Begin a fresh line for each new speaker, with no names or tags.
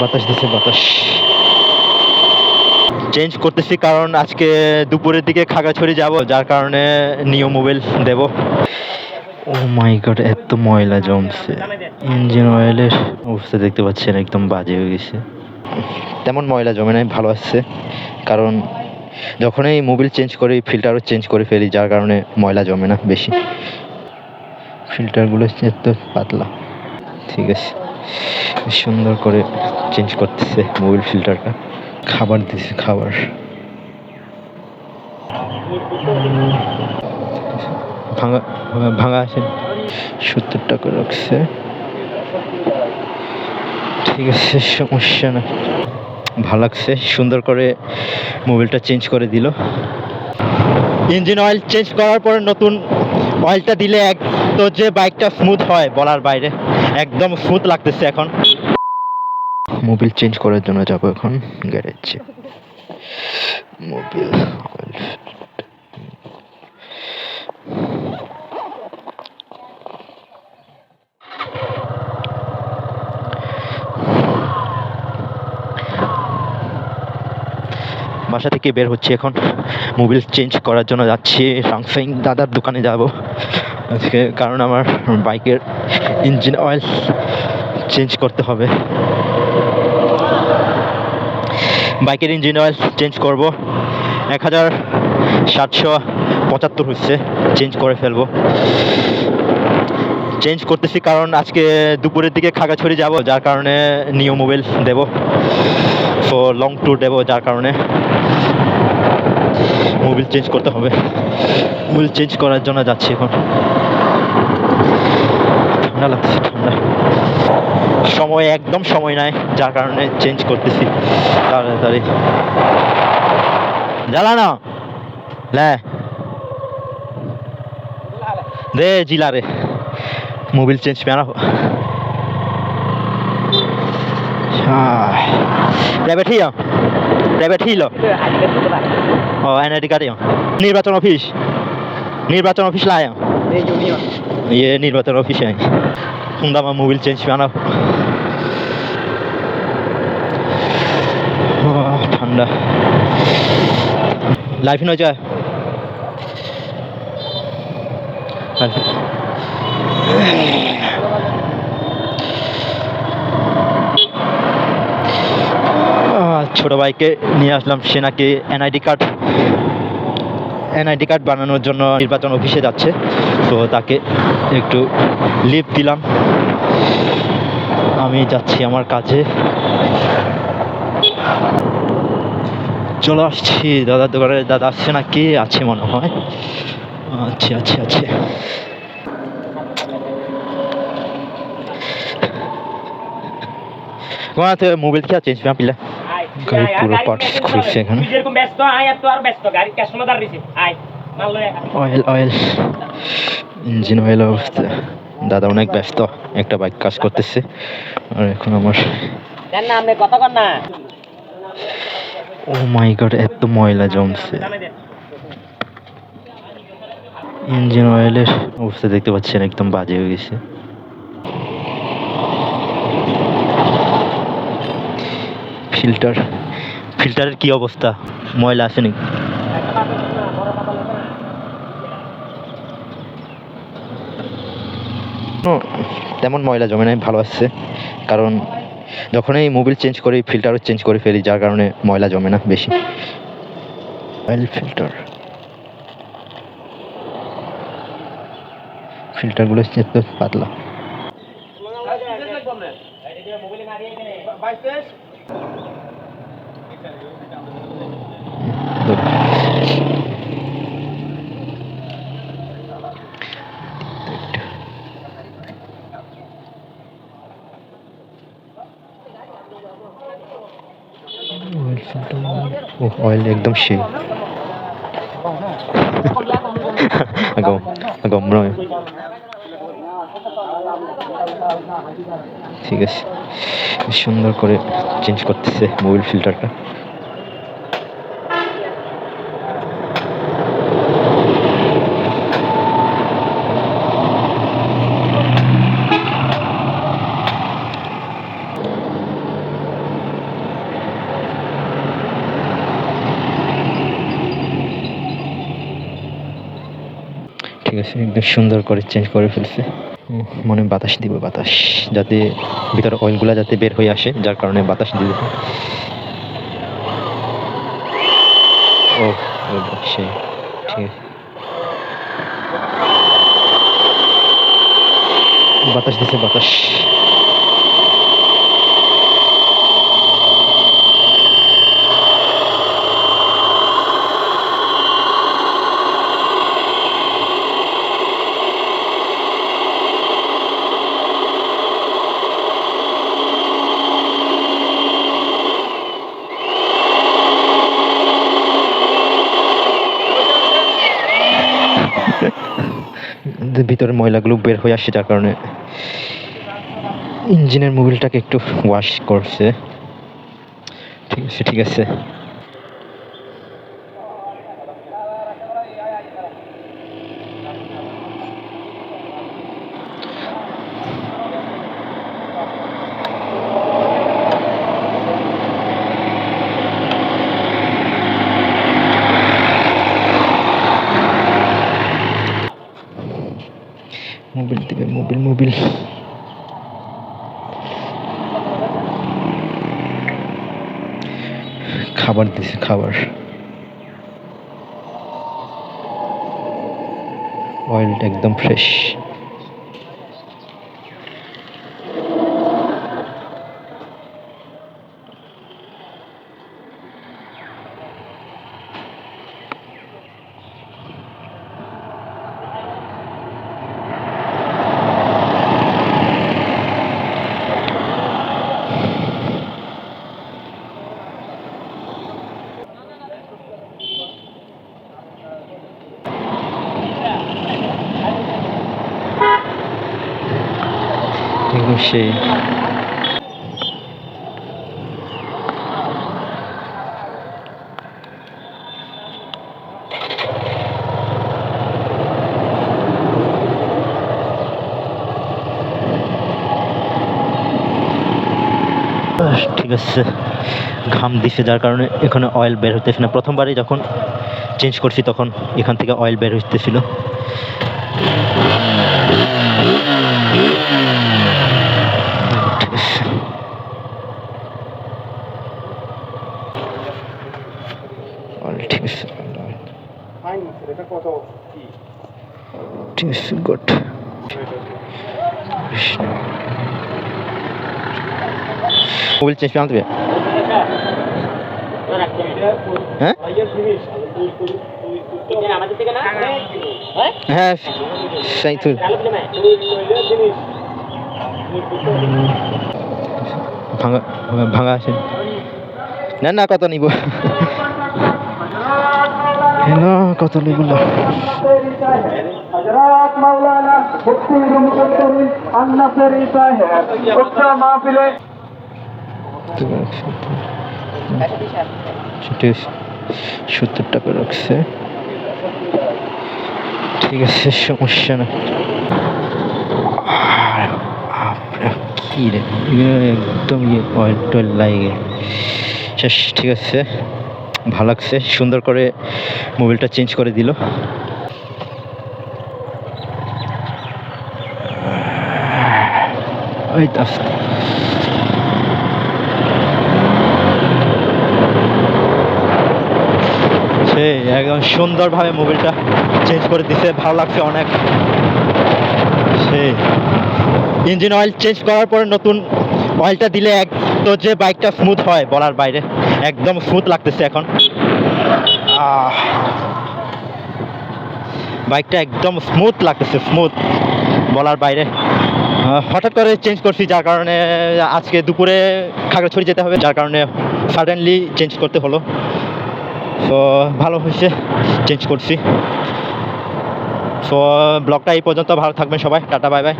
বাতাস দিছে, বাতাস। চেঞ্জ করতেছি কারণ আজকে দুপুরের দিকে খাগড়াছড়ি যাব, যার কারণে নিউ মোবাইল দেব। ও মাই গড, এত ময়লা জমছে। ইঞ্জিন অয়েলের অবস্থা দেখতে পাচ্ছেন, একদম বাজে হয়ে গেছে। তেমন ময়লা জমে নাই, ভালো আসছে কারণ যখনই মোবিল চেঞ্জ করি ফিল্টারও চেঞ্জ করে ফেলি, যার কারণে ময়লা জমে না বেশি। ফিল্টারগুলো এত পাতলা। ঠিক আছে। সুন্দর করে চেঞ্জ করতেছে মোবিল ফিল্টারটা খাবার দিছে, খাবার। ভাঙা, ভাঙা- আছে। সত্তর টাকা রাখছে। ঠিক আছে, সমস্যা না। ভালো লাগছে, সুন্দর করে মোবিলটা চেঞ্জ করে দিল। ইঞ্জিন অয়েল চেঞ্জ করার পরে নতুন অয়েলটা দিলে এক তো যে বাইকটা স্মুথ হয় বলার বাইরে। একদম স্মুথ লাগতেছে এখন। মোবিল চেঞ্জ করার জন্য যাব এখন গ্যারেজে মোবিল বাসা থেকে বের হচ্ছে এখন। মোবিল চেঞ্জ করার জন্য যাচ্ছি। সাংসাইং দাদার দোকানে যাব। আজকে কারণ আমার বাইকের ইঞ্জিন অয়েল চেঞ্জ করতে হবে। বাইকের ইঞ্জিন অয়েল চেঞ্জ করব। এক হাজার সাতশো পঁচাত্তর হচ্ছে চেঞ্জ করে ফেলব। চেঞ্জ করতেছি কারণ আজকে দুপুরের দিকে খাগড়াছড়ি যাব, যার কারণে নিউ মোবাইল দেব। সো লং ট্যুর দেবো, যার কারণে মোবিল চেঞ্জ করতে হবে। মোবিল চেঞ্জ করার জন্য যাচ্ছি এখন। ঠান্ডা লাগছে ঠান্ডা সময় একদম সময় নাই, যার কারণে চেঞ্জ করতেছি। তাড়াতাড়ি জ্বালা না। লে। দে জিলা রে। মোবিল চেঞ্জ পেনা প্রাইভেট নির্বাচন অফিস। নির্বাচন অফিস লায় ইয়ে নির্বাচন অফিসে সুন্দর মোবিল চেঞ্জ পেনা ঠান্ডা। লাইফ নয় যায় ছোট ভাইকে নিয়ে আসলাম, সে নাকি এনআইডি কার্ড এনআইডি কার্ড বানানোর জন্য নির্বাচন অফিসে যাচ্ছে। তো তাকে একটু লিভ দিলাম। আমি যাচ্ছি আমার কাজে। চলে আসছি। দাদার দোকানে দাদা আসছে না কে আছে মনে হয়। আচ্ছা আচ্ছা আচ্ছা। মোবাইল কি চেঞ্জ পিলা গাড়ি পুরো পার্টস খুলছে এখানে।
যেরকম ব্যস্ত আয় আর তো আর ব্যস্ত গাড়ি কাস্টমার দাঁড় দিছে আয় মাল
অয়েল অয়েল ইঞ্জিন অয়েল অবস্থা। দাদা অনেক ব্যস্ত একটা বাইক কাজ করতেছে। আর এখন আমার
না আপনি কথা কন না।
ও মাই গড এত ময়লা জমছে। ইঞ্জিন অয়েলের অবস্থা দেখতে পাচ্ছেন একদম বাজে হয়ে গেছে। ফিল্টার ফিল্টারের কি অবস্থা? ময়লা আসেনি। তেমন ময়লা জমে নাই ভালো আসছে। কারণ যখনই মোবিল চেঞ্জ করি ফিল্টারও চেঞ্জ করে ফেলি যার কারণে ময়লা জমে না বেশি। অয়েল ফিল্টার ফিল্টারগুলো এত পাতলা। ও অয়েল একদম সেই গম গম রঙ ঠিক আছে। সুন্দর করে চেঞ্জ করতেছে মোবাইল ফিল্টারটা ঠিক আছে একদম সুন্দর করে চেঞ্জ করে ফেলছে। মনে বাতাস দিব, বাতাস, যাতে ভিতরে অয়েলগুলো যাতে বের হয়ে আসে, যার কারণে বাতাস দিতে ও সেই ঠিক আছে বাতাস দিছে, বাতাস যে ভিতরে ময়লাগুলো বের হয়ে আসছে যার কারণে ইঞ্জিনের মোবিলটাকে একটু ওয়াশ করছে। ঠিক আছে ঠিক আছে। মোবিল দিবে মোবিল মোবিল খাবার দিছে খাবার। অয়েলটা একদম ফ্রেশ একদম সেই আছে ঘাম দিছে, যার কারণে এখানে অয়েল বের হইতেছে না। প্রথমবারই যখন চেঞ্জ করছি, তখন এখান থেকে অয়েল বের হইতেছিল। ঠিক আছে গুড মোবাইল Улица Фиантве. হ্যাঁ?
হ্যাঁ সাইতুল
ভাঙা ভাঙা আছে। না না কত নিব? না কত নিব না। সত্তর টাকা রাখছে। ঠিক আছে সমস্যা না কি রে? একদম ইয়ে অয়েল টয়েল লাগে। শেষ ঠিক আছে। ভালো লাগছে সুন্দর করে মোবিলটা চেঞ্জ করে দিল। ওই তো আস্তে। সেই একদম সুন্দরভাবে মোবিলটা চেঞ্জ করে দিছে, ভালো লাগছে অনেক। সেই। ইঞ্জিন অয়েল চেঞ্জ করার পরে নতুন অয়েলটা দিলে এক তো যে বাইকটা স্মুথ হয় বলার বাইরে, একদম স্মুথ লাগতেছে এখন। বাইকটা একদম স্মুথ লাগতেছে স্মুথ বলার বাইরে। হঠাৎ করে চেঞ্জ করছি, যার কারণে আজকে দুপুরে খাগড়াছড়ি যেতে হবে, যার কারণে সাডেনলি চেঞ্জ করতে হলো। তো ভালো হয়েছে চেঞ্জ করছি। সো ব্লগটা এই পর্যন্ত ভালো থাকবেন সবাই, টাটা বাই বাই